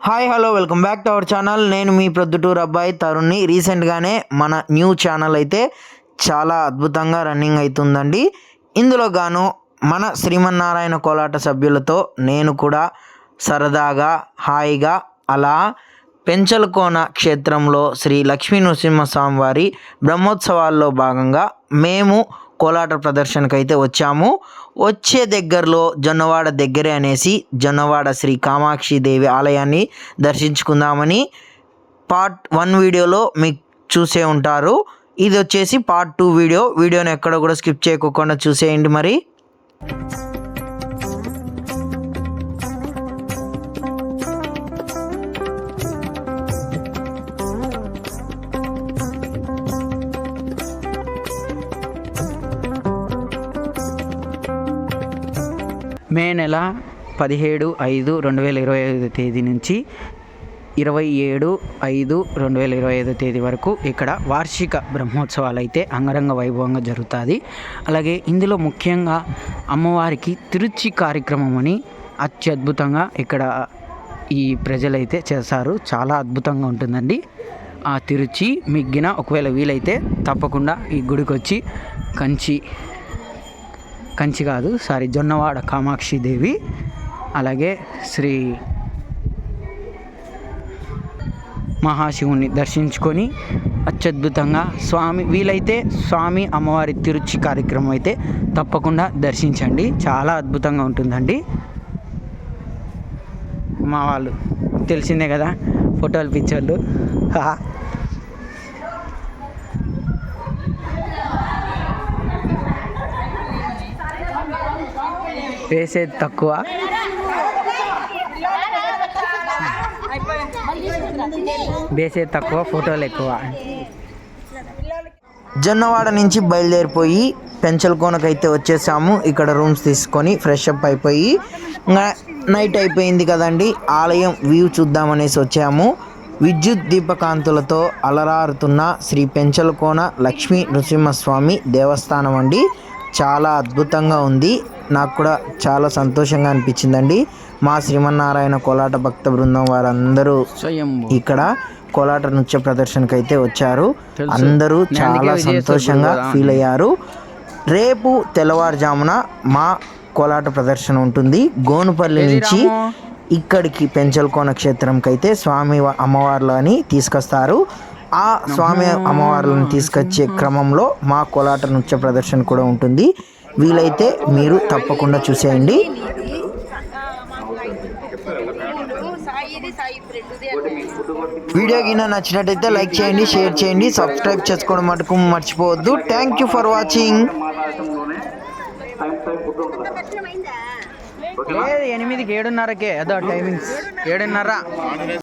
Hi hello welcome back to our channel. నేను మీ ప్రొద్దుటూరు అబ్బాయి తరుణ్ని. రీసెంట్గానే మన న్యూ ఛానల్ అయితే చాలా అద్భుతంగా రన్నింగ్ అవుతుందండి ఇందులో గాను మన శ్రీమన్నారాయణ కోలాట సభ్యులతో నేను కూడా సరదాగా హాయిగా అలా పెంచలకోన క్షేత్రంలో శ్రీ లక్ష్మీ నృసింహస్వామి వారి బ్రహ్మోత్సవాల్లో భాగంగా మేము కోలాట ప్రదర్శనకు అయితే వచ్చాము. వచ్చే దగ్గరలో జొన్నవాడ దగ్గరే అనేసి జొన్నవాడ శ్రీ కామాక్షి దేవి ఆలయాన్ని దర్శించుకుందామని పార్ట్ వన్ వీడియోలో మీకు చూసే ఉంటారు. ఇది వచ్చేసి పార్ట్ టూ వీడియో. వీడియోని ఎక్కడ కూడా స్కిప్ చేయకోకుండా చూసేయండి మరి. మే నెల పదిహేడు ఐదు రెండు వేల ఇరవై ఐదు తేదీ నుంచి ఇరవై ఏడు ఐదు రెండు వేల ఇరవై ఐదు తేదీ వరకు ఇక్కడ వార్షిక బ్రహ్మోత్సవాలు అయితే అంగరంగ వైభవంగా జరుగుతుంది. అలాగే ఇందులో ముఖ్యంగా అమ్మవారికి తిరుచి కార్యక్రమం అని అత్యద్భుతంగా ఇక్కడ ఈ ప్రజలైతే చేస్తారు చాలా అద్భుతంగా ఉంటుందండి. ఆ తిరుచి మిగ్గిన ఒకవేళ వీలైతే తప్పకుండా ఈ గుడికి వచ్చి కంచి కంచి కాదు సారీ జొన్నవాడ కామాక్షి దేవి. అలాగే శ్రీ మహాశివుని దర్శించుకొని అత్యద్భుతంగా స్వామి వీలైతే స్వామి అమ్మవారి తిరుచి కార్యక్రమం అయితే తప్పకుండా దర్శించండి. చాలా అద్భుతంగా ఉంటుందండి. మా వాళ్ళు తెలిసిందే కదా ఫోటోలు పిక్చర్లు. వేసేది తక్కువ. వేసేది తక్కువ ఫోటోలు ఎక్కువ. జొన్నవాడ నుంచి బయలుదేరిపోయి పెంచలకోనకైతే వచ్చేసాము. ఇక్కడ రూమ్స్ తీసుకొని ఫ్రెష్ అప్ అయిపోయి నైట్ అయిపోయింది కదండి. ఆలయం వ్యూ చూద్దామనేసి వచ్చాము. విద్యుత్ దీపకాంతులతో అలరారుతున్న శ్రీ పెంచలకోన లక్ష్మీ నృసింహస్వామి దేవస్థానం అండి. చాలా అద్భుతంగా ఉంది. నాకు కూడా చాలా సంతోషంగా అనిపించిందండి. మా శ్రీమన్నారాయణ కోలాట భక్త బృందం వారందరూ ఇక్కడ కోలాట నృత్య ప్రదర్శనకు అయితే వచ్చారు. అందరూ చాలా సంతోషంగా ఫీల్ అయ్యారు. రేపు తెల్లవారుజామున మా కోలాట ప్రదర్శన ఉంటుంది. గోనుపల్లి నుంచి? ఇక్కడికి పెంచలకోన క్షేత్రంకి అయితే స్వామి వ- అమ్మవార్లని తీసుకొస్తారు. ఆ స్వామి అమ్మవార్లను తీసుకొచ్చే క్రమంలో మా కోలాట నృత్య ప్రదర్శన కూడా ఉంటుంది. వీలైతే మీరు తప్పకుండా చూసేయండి. వీడియో కింద నచ్చినట్టయితే లైక్ చేయండి షేర్ చేయండి సబ్స్క్రైబ్ చేసుకోవడం మటుకు మర్చిపోవద్దు. థ్యాంక్ యూ ఫర్ వాచింగ్ ఎనిమిదికి ఏడున్నరకే? అదో టైమింగ్స్ ఏడున్నర.